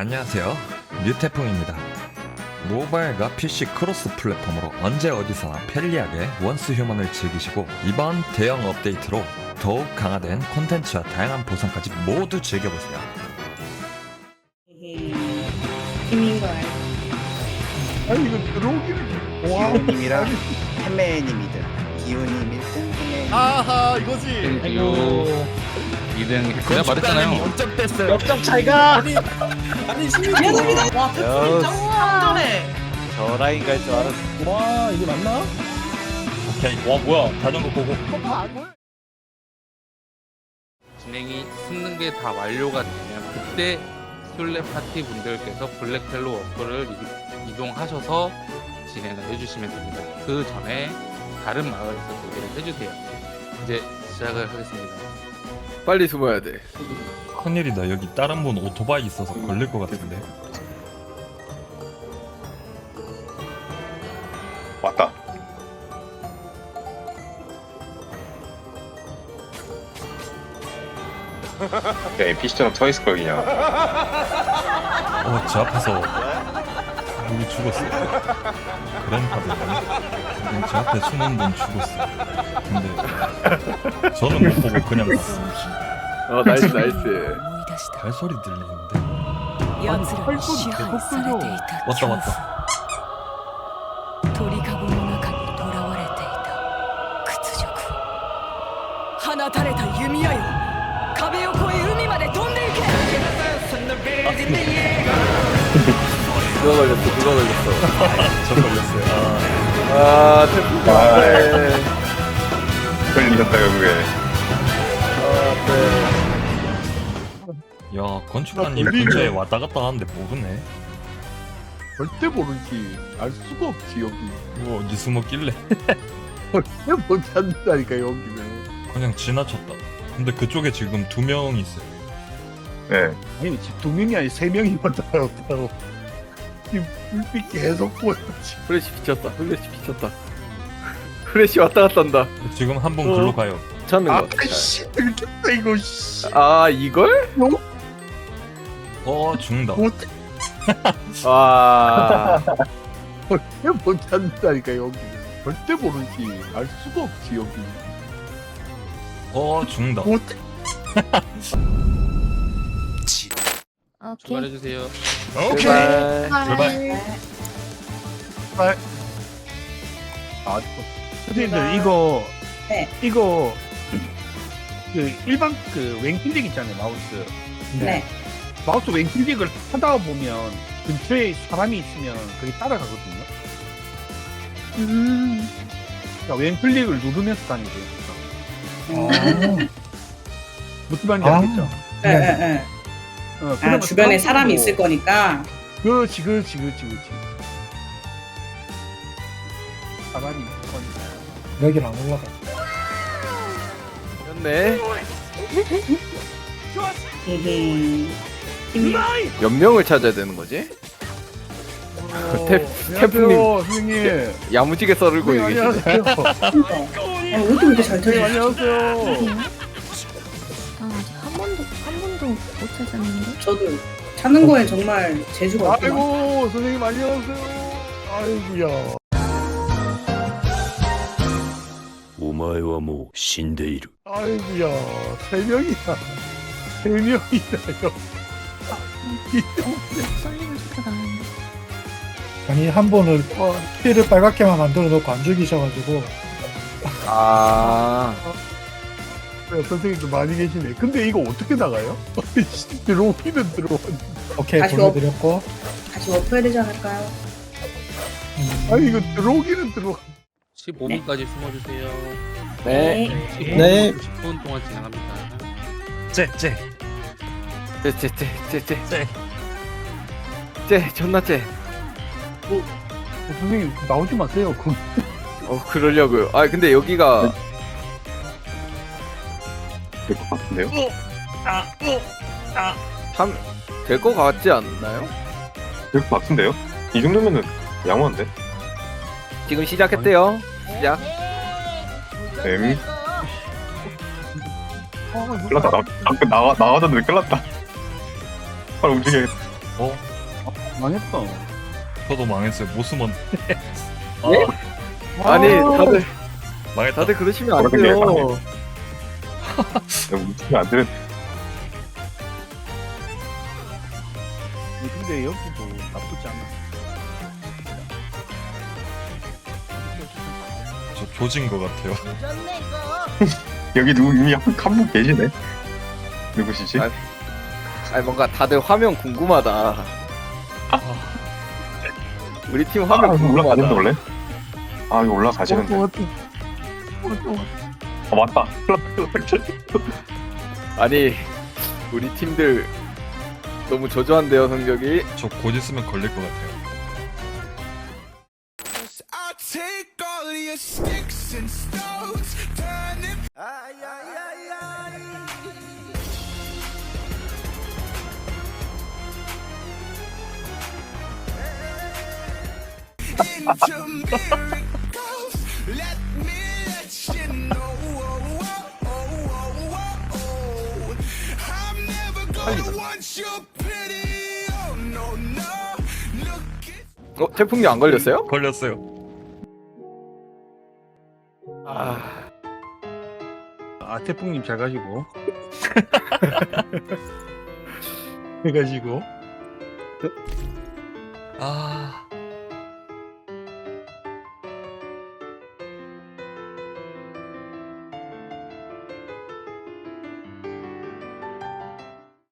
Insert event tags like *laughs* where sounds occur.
안녕하세요. 류태풍입니다. 모바일과 PC 크로스 플랫폼으로 언제 어디서나 편리하게 원스 휴먼을 즐기시고 이번 대형 업데이트로 더욱 강화된 콘텐츠와 다양한 보상까지 모두 즐겨보세요. 힘인 걸. 아니 이거 들어오기는 기훈님이랑 햄매님이든 기훈님 1등 햄매 아하 이거지 땡큐 2등 내가 말했잖아요 역적됐어요. 역적 차이가 미안합니다. 와, 여- 짱짱해. 저 라인 갈 줄 알았어 와 이게 맞나? 오케이. 와 뭐야? 자전거 보고. 진행이 숨는 게다 완료가 되면 그때 술래 파티 분들께서 블랙펠로 워커를 이- 이동하셔서 진행을 해주시면 됩니다 그 전에 다른 마을에서 대기를 해주세요 이제 시작을 하겠습니다 빨리 숨어야 돼. 큰일이다. 여기 다른 분 오토바이 있어서 걸릴 것 같은데. 왔다. *laughs* 야, NPC처럼 서 있을 걸 그냥. 어, 제 앞에서 누구 죽었어. 그랜파드라니? 제 앞에 숨은 분 죽었어. 근데 저는 못 보고 그냥 갔어. 어 나이스 나이스. 思い出した 발소리 들리는데? 奴らに支配されていた 왔다 恐怖 왔다. 鳥かごの中に囚われていた屈辱放たれた弓矢よ壁を越え海まで飛んでいけ 그거 걸렸어. 그거 걸렸어. 저 걸렸어요. 아 태풍 아, 네. 걸린다, 결국에. 아 네. 야, 건축가님 나 걸리네. 근처에 왔다 갔다 하는데 모르네. 절대 모르지 알 수가 없지 여기 뭐 어디 숨었길래? *laughs* 절대 못 찾는다니까 여기는 그냥 지나쳤다. 근데 그쪽에 지금 두 명 있어요. 예. 아니 지금 두 명이 아니 세 명이 왔다 갔다고 이 불빛 계속 보여지 프레시 비쳤다. 프레시 비쳤다. 프레시 왔다 갔다 한다. 지금 한 분 어. 글로 가요. 찾는 거. 아씨 들켰다 이거 씨 아 이걸? 어, 죽는다. 못, 와. 절대 못 찾는다니까 여기는 절대 모르지 알 수가 없지 여기는 어, 죽는다. 못 오케이 출발해주세요 제발. 출발. 아, 선생님들 이거 네. 이거 그 일반 그 왼클릭 있잖아요 마우스 네. 마우스 왼클릭을 하다 보면 근처에 사람이 있으면 그게 따라가거든요. 음. 그러니까 왼클릭을 누르면서 다니세요. 어. 무슨 말인지 알겠죠? 예, 예, 예. 어, 아, 그러면 주변에 사람이 있을 거니까. 그렇지, 그렇지, 그렇지, 그렇지. 사람이 있을 거니까. 여길 안 올라가. 였네. 히히. 힘이. 몇 명을 찾아야 되는 거지? 어, 태- 태풍님. 안녕하세요, 선생님. 야무지게 썰고 선생님, 계시네. 안녕하세요. *laughs* 어, 어떻게 이렇게 잘 선생님, 터지지? 안녕하세요. 아 아직 한 번도 한 번도 못 찾았는데 저도 찾는 거에 정말 재주가 없구나. 아이고, 선생님, 안녕하세요. 아이고야. お前はもう死んでいる。 아이고야. 세 명이다. 세 명이다요. 않은데 *laughs* 아니 한 번을 피를 빨갛게만 만들어 놓고 안 죽이셔가지고 아. 네, 선생님도 많이 계시네. 근데 이거 어떻게 나가요? *laughs* 들어오기는 들어오는데. 오케이 다시 보내드렸고 다시 워프해야 되지 않을까요? 음, 아니 이거 들어오기는 들어. 15분까지 숨어주세요 네. 네 10분 동안 진행합니다 쟤, 쟤. 쟤쟤쟤쟤쟤 쟤. 쟤 존나 쟤. 어, 선생님 나오지 마세요. 그어 그러려고요. 아 근데 여기가 될 것 같은데요? 참될 것 같지 않나요? 될 것 같은데요? 이 정도면은 양호한데? 지금 시작했대요. 시작. 엠. 큰일 났다. 나, 나, 나가, 나가자는데 큰일 났다. 빨리 움직여야겠다. 어? 망했다. 저도 망했어요. 모스먼. 예? 아니 다들 망했다. 다들 그러시면 안 그러게, 돼요. 내가 웃으면 안 되는. 근데 여기도 나쁘지 않아. 저 조진 것 같아요. 여기 누구 이미 한분 계시네. 누구시지? 아, 아니 뭔가 다들 화면 궁금하다. 우리 팀 화면 아, 이거 올라가는데 궁금하다. 원래? 아 이거 올라가시는데. 아 맞다. *laughs* 아니 우리 팀들 너무 저조한데요 성적이. 저 곧 있으면 걸릴 것 같아요. 어 태풍이 안 걸렸어요? 걸렸어요. 아 아 태풍님 잘 가시고. *laughs* 잘 가시고. 아